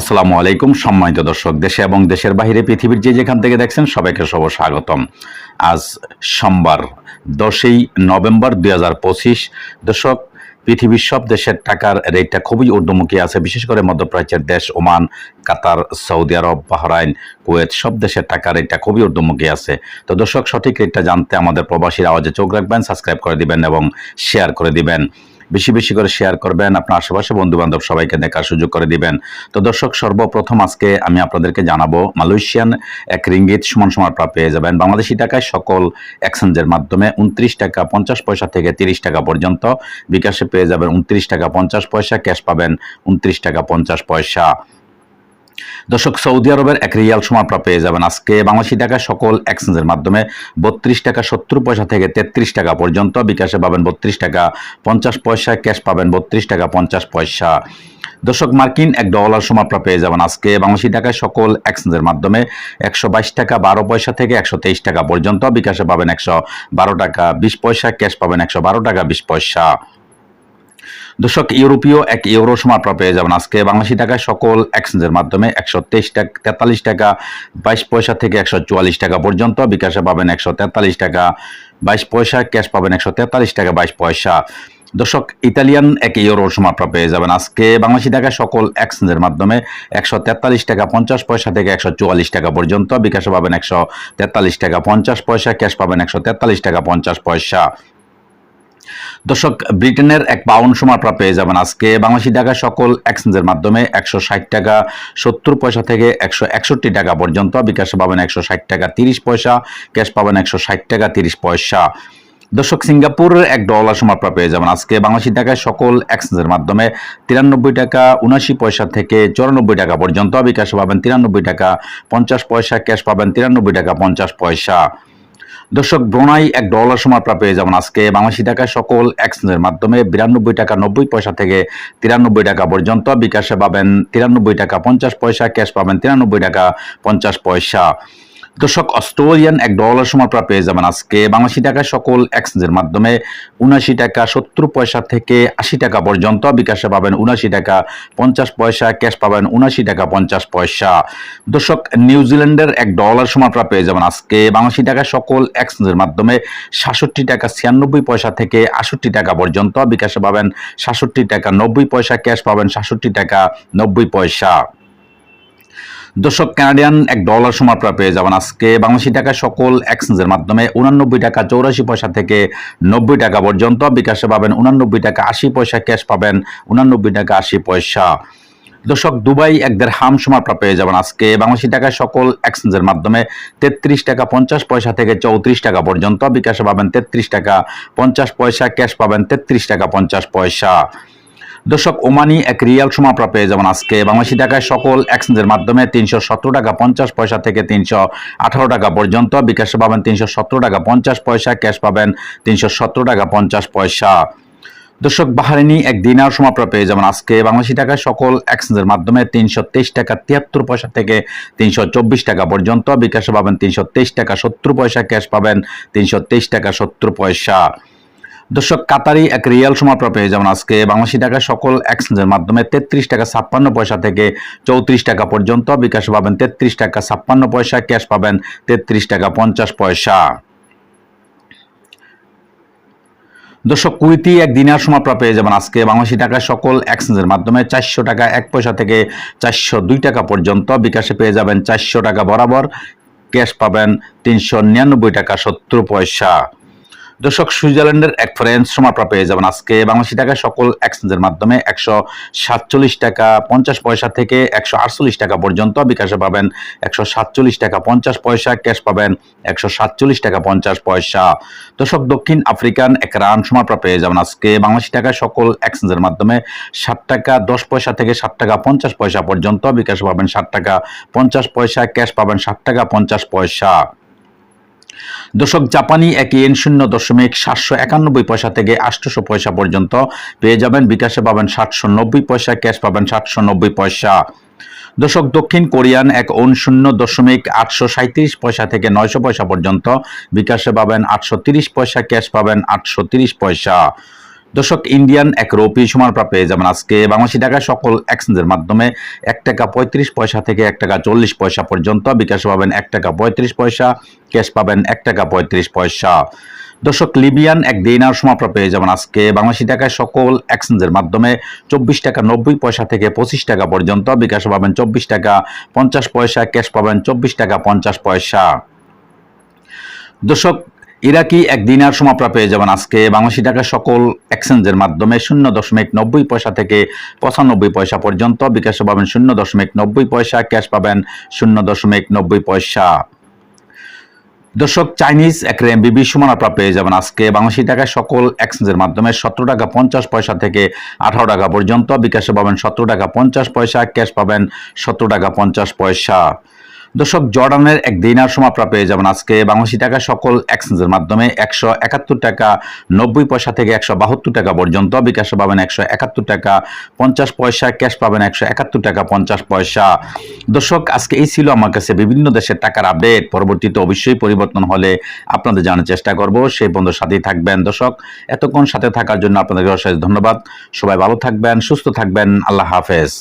আসসালামু আলাইকুম, সম্মানিত দর্শক, দেশে এবং দেশের বাইরে পৃথিবীর যে যেখান থেকে দেখছেন সবাইকে শুভ স্বাগতম। আজ সোমবার দশই নভেম্বর দুই হাজার পঁচিশ। দর্শক, পৃথিবীর সব দেশের টাকার রেটটা খুবই ঊর্ধ্বমুখী আছে, বিশেষ করে মধ্যপ্রাচ্যের দেশ Oman, Qatar, Saudi Arab, Bahrain, Kuwait, সব দেশের টাকার রেটটা খুবই ঊর্ধ্বমুখী আছে। তো দর্শক, সঠিক রেটটা জানতে আমাদের প্রবাসীর আওয়াজে চোখ রাখবেন, সাবস্ক্রাইব করে দিবেন এবং শেয়ার করে দিবেন। বেশি বেশি করে শেয়ার করবেন, আপনার আশেপাশে বন্ধুবান্ধব সবাইকে দেখার সুযোগ করে দিবেন। তো দর্শক, সর্বপ্রথম আজকে আমি আপনাদেরকে জানাব, মালয়েশিয়ান এক রিঙ্গিত সমান সমান প্রাপ্ত পেয়ে যাবেন। বাংলাদেশি টাকায় সকল এক্সচেঞ্জের মাধ্যমে উনত্রিশ টাকা পঞ্চাশ পয়সা থেকে তিরিশ টাকা পর্যন্ত বিকাশে পেয়ে যাবেন উনত্রিশ টাকা পঞ্চাশ পয়সা ক্যাশ পাবেন উনত্রিশ টাকা পঞ্চাশ পয়সা। দর্শক, সৌদি আরবের এক রিয়াল সমাপ্রা পেয়ে যাবেন আজকে বাংলাদেশি টাকা সকল এক্সচেঞ্জের মাধ্যমে বত্রিশ টাকা সত্তর পয়সা থেকে তেত্রিশ টাকা পর্যন্ত। বিকাশে পাবেন বত্রিশ টাকা পঞ্চাশ পয়সা, ক্যাশ পাবেন বত্রিশ টাকা পঞ্চাশ পয়সা। দর্শক, মার্কিন এক ডলার সমাপ্রা পেয়ে যাবেন আজকে বাংলাদেশি টাকায় সকল এক্সচেঞ্জের মাধ্যমে একশো বাইশ টাকা বারো পয়সা থেকে একশো তেইশ টাকা পর্যন্ত। বিকাশে পাবেন একশো বারো টাকা বিশ পয়সা, ক্যাশ পাবেন একশো বারো টাকা বিশ পয়সা। দর্শক, ইউরোপীয় এক ইউরো সমাপ্রা পেয়ে যাবেন আজকে। বাংলাদেশি টাকায় সকল এক্সচেঞ্জের মাধ্যমে একশো তেইশ টাকা, তেতাল্লিশ টাকা, বাইশ পয়সা থেকে একশো চুয়াল্লিশ টাকা পর্যন্ত। বিকাশে পাবেন একশো তেতাল্লিশ টাকা, বাইশ পয়সা, ক্যাশ পাবেন একশো তেতাল্লিশ টাকা, বাইশ পয়সা। দর্শক, ইতালিয়ান এক ইউরো সমাপ্রা পেয়ে যাবেন আজকে। বাংলাদেশি টাকায় সকল এক্সচেঞ্জের মাধ্যমে একশো তেতাল্লিশ টাকা, পঞ্চাশ পয়সা থেকে একশো চুয়াল্লিশ টাকা পর্যন্ত। বিকাশে পাবেন একশো তেতাল্লিশ টাকা, পঞ্চাশ পয়সা, ক্যাশ পাবেন একশো তেতাল্লিশ টাকা, পঞ্চাশ পয়সা। দর্শক, ব্রিটেনের এক পাউন্ড সমাপ্রা পেয়ে যাবেন আজকে বাংলাদেশি টাকা সকল এক্সচেঞ্জের মাধ্যমে একশো ষাট টাকা, সত্তর পয়সা থেকে একশো একষট্টি টাকা পর্যন্ত। বিকাশে পাবেন একশো ষাট টাকা, তিরিশ পয়সা। ক্যাশ পাবেন একশো ষাট টাকা, তিরিশ পয়সা। দর্শক সিঙ্গাপুরের এক ডলার সমাপ্রা পেয়ে যাবেন আজকে বাংলাদেশি টাকায় সকল এক্সচেঞ্জের মাধ্যমে তিরানব্বই টাকা উনাশি পয়সা থেকে চৌরানব্বই টাকা পর্যন্ত। বিকাশে পাবেন তিরানব্বই টাকা, পঞ্চাশ পয়সা। ক্যাশ পাবেন তিরানব্বই টাকা, পঞ্চাশ পয়সা। দর্শক, ব্রোনাই এক ডলার সমাপ্রা পেয়ে যাবেন আজকে। বাংলাদেশি টাকায় সকল এক্সচেঞ্জের মাধ্যমে বিরানব্বই টাকা নব্বই পয়সা থেকে তিরানব্বই টাকা পর্যন্ত বিকাশে পাবেন। তিরানব্বই টাকা পঞ্চাশ পয়সা ক্যাশ পাবেন তিরানব্বই টাকা পঞ্চাশ পয়সা। দর্শক, অস্ট্রেলিয়ান এক ডলার সমাপ্রা পেয়ে যাবেন আজকে। বাংলাদেশি টাকায় সকল এক্সচেঞ্জের মাধ্যমে উনাশি টাকা সত্তর পয়সা থেকে আশি টাকা পর্যন্ত। বিকাশে পাবেন উনাশি টাকা পঞ্চাশ পয়সা, ক্যাশ পাবেন উনাশি টাকা পঞ্চাশ পয়সা। দর্শক নিউজিল্যান্ডের এক ডলার সমাপ্রা পেয়ে যাবেন আজকে। বাংলাদেশি টাকায় সকল এক্সচেঞ্জের মাধ্যমে সাতষট্টি টাকা ছিয়ানব্বই পয়সা থেকে আষট্টি টাকা পর্যন্ত। বিকাশে পাবেন সাতষট্টি টাকা নব্বই পয়সা, ক্যাশ পাবেন সাতষট্টি টাকা নব্বই পয়সা। দর্শক কানাডিয়ান এক ডলার সমাপ্রা পেয়ে যাবেন। আজকে বাংলাদেশি টাকা সকল এক্সচেঞ্জের মাধ্যমে উনানব্বই টাকা চৌরাশি পয়সা থেকে নব্বই টাকা পর্যন্ত। বিকাশে পাবেন উনানব্বই টাকা আশি পয়সা, ক্যাশ পাবেন উনানব্বই টাকা আশি পয়সা। দর্শক, দুবাই এক দেড় হাম সমাপ্রা পেয়ে যাবেন। আজকে বাংলাদেশি টাকায় সকল এক্সচেঞ্জের মাধ্যমে তেত্রিশ টাকা পঞ্চাশ পয়সা থেকে চৌত্রিশ টাকা পর্যন্ত। বিকাশে পাবেন তেত্রিশ টাকা পঞ্চাশ পয়সা, ক্যাশ পাবেন তেত্রিশ টাকা পঞ্চাশ পয়সা। দর্শক, ওমানি এক রিয়াল সমাপ্রা পেয়ে যাবেন আজকে। বাংলাদেশি টাকায় সকল এক্সচেঞ্জের মাধ্যমে তিনশো সতেরো টাকা পঞ্চাশ পয়সা থেকে তিনশো আঠারো টাকা পর্যন্ত। বিকাশে পাবেন তিনশো সতেরো টাকা পঞ্চাশ পয়সা, ক্যাশ পাবেন তিনশো সতেরো টাকা পঞ্চাশ পয়সা। দর্শক, বাহারিনী এক দিনার সমাপ্রা পেয়ে যাবেন আজকে। বাংলাদেশি টাকায় সকল এক্সচেঞ্জের মাধ্যমে তিনশো তেইশ টাকা তিয়াত্তর পয়সা থেকে তিনশো চব্বিশ টাকা পর্যন্ত। বিকাশে পাবেন তিনশো তেইশ টাকা সত্তর পয়সা, ক্যাশ পাবেন তিনশো তেইশ টাকা সত্তর পয়সা। দর্শক, কাতারি এক রিয়াল সমাপ্রা পেয়ে যেমন আজকে বাংলাদেশি টাকা সকল এক্সচেঞ্জের মাধ্যমে তেত্রিশ টাকা ছাপ্পান্ন পয়সা থেকে চৌত্রিশ টাকা পর্যন্ত। বিকাশ পাবেন তেত্রিশ টাকা ছাপ্পান্ন পয়সা, ক্যাশ পাবেন তেত্রিশ টাকা পঞ্চাশ পয়সা। দর্শক কুড়িটি এক দিনের সমাপ্রা পেয়ে যাবেন আজকে বাংলাদেশি টাকা সকল এক্সচেঞ্জের মাধ্যমে চারশো টাকা এক পয়সা থেকে চারশো দুই টাকা পর্যন্ত। বিকাশে পেয়ে যাবেন চারশো টাকা বরাবর, ক্যাশ পাবেন তিনশো নিরানব্বই টাকা সত্তর পয়সা। দর্শক, সুইজারল্যান্ডের এক ফ্রেন্স সমাপ্রা পেয়ে যাবেন আজকে। বাংলাদেশি টাকা সকল এক্সচেঞ্জের মাধ্যমে একশো সাতচল্লিশ টাকা পঞ্চাশ পয়সা থেকে একশো আটচল্লিশ টাকা পর্যন্ত বিকাশে পাবেন। একশো সাতচল্লিশ টাকা পঞ্চাশ পয়সা, ক্যাশ পাবেন একশো সাতচল্লিশ টাকা পঞ্চাশ পয়সা। দর্শক, দক্ষিণ আফ্রিকান এক রান সমাপ্রা পেয়ে যাবেন আজকে। বাংলাদেশি টাকা সকল এক্সচেঞ্জের মাধ্যমে ষাট টাকা দশ পয়সা থেকে ষাট টাকা পঞ্চাশ পয়সা পর্যন্ত বিকাশে পাবেন ষাট টাকা পঞ্চাশ পয়সা, ক্যাশ পাবেন ষাট টাকা পঞ্চাশ পয়সা। দশক জাপানি এক ইয়েন শূন্য দশমিক সাতশো একানব্বই পয়সা থেকে আটশোশো পয়সা পর্যন্ত। পেয়ে যাবেন বিকাশে পাবেন সাতশো নব্বই পয়সা, ক্যাশ পাবেন সাতশো নব্বই পয়সা। দশক দক্ষিণ কোরিয়ান এক ওন শূন্য দশমিক আটশো সাঁত্রিশ পয়সা থেকে নয়শো পয়সা পর্যন্ত। বিকাশে পাবেন আটশো তিরিশ পয়সা, ক্যাশ পাবেন আটশো তিরিশ পয়সা। দর্শক ইন্ডিয়ান এক রুপি সমানপ্রাপ্ত পেয়ে যাবেন আজকে। বাংলাদেশি টাকা সকল এক্সচেঞ্জের মাধ্যমে এক টাকা পঁয়ত্রিশ পয়সা থেকে এক টাকা চল্লিশ পয়সা পর্যন্ত বিকাশ পাবেন এক টাকা পঁয়ত্রিশ পয়সা, ক্যাশ পাবেন এক টাকা পঁয়ত্রিশ পয়সা। দর্শক লিবিয়ান এক দিনার সমাপ্রাপ্ত পেয়ে যাবেন আজকে। বাংলাদেশি টাকায় সকল এক্সচেঞ্জের মাধ্যমে চব্বিশ টাকা নব্বই পয়সা থেকে পঁচিশ টাকা পর্যন্ত বিকাশ পাবেন চব্বিশ টাকা পঞ্চাশ পয়সা, ক্যাশ পাবেন চব্বিশ টাকা পঞ্চাশ পয়সা। দর্শক ইরাকি এক দিনার সমাপ্রা পেয়ে যাবেন আজকে। বাংলাদেশি টাকা সকল এক্সচেঞ্জের মাধ্যমে শূন্য দশমিক নব্বই পয়সা থেকে পঁচানব্বই পয়সা পর্যন্ত। বিকাশে পাবেন শূন্য দশমিক নব্বই পয়সা, ক্যাশ পাবেন শূন্য দশমিক নব্বই পয়সা। দর্শক, চাইনিজ এক এমবিবি সমানাপ্রা পেয়ে যাবেন আজকে। বাংলাদেশি টাকায় সকল এক্সচেঞ্জের মাধ্যমে সতেরো টাকা পঞ্চাশ পয়সা থেকে আঠারো টাকা পর্যন্ত। বিকাশে পাবেন সতেরো টাকা পঞ্চাশ পয়সা, ক্যাশ পাবেন সতেরো টাকা পঞ্চাশ পয়সা। দর্শক, জর্ডানের এক দিনার সমাপ্রা পেয়ে যাবেন আজকে বাংলাদেশি টাকা সকল এক্সচেঞ্জের মাধ্যমে একশো একাত্তর টাকা, নব্বই পয়সা থেকে একশো বাহাত্তর টাকা পর্যন্ত। বিকাশ পাবেন একশো একাত্তর টাকা, পঞ্চাশ পয়সা, ক্যাশ পাবেন একশো একাত্তর টাকা, পঞ্চাশ পয়সা। দর্শক, আজকে এই ছিল আমার কাছে বিভিন্ন দেশের টাকার আপডেট পরবর্তীতে অবশ্যই পরিবর্তন হলে আপনাদের জানার চেষ্টা করব। সেই বন্ধুর সাথেই থাকবেন। দর্শক, এতক্ষণ সাথে থাকার জন্য আপনাদেরকে অশেষ ধন্যবাদ। সবাই ভালো থাকবেন, সুস্থ থাকবেন। আল্লাহ হাফেজ।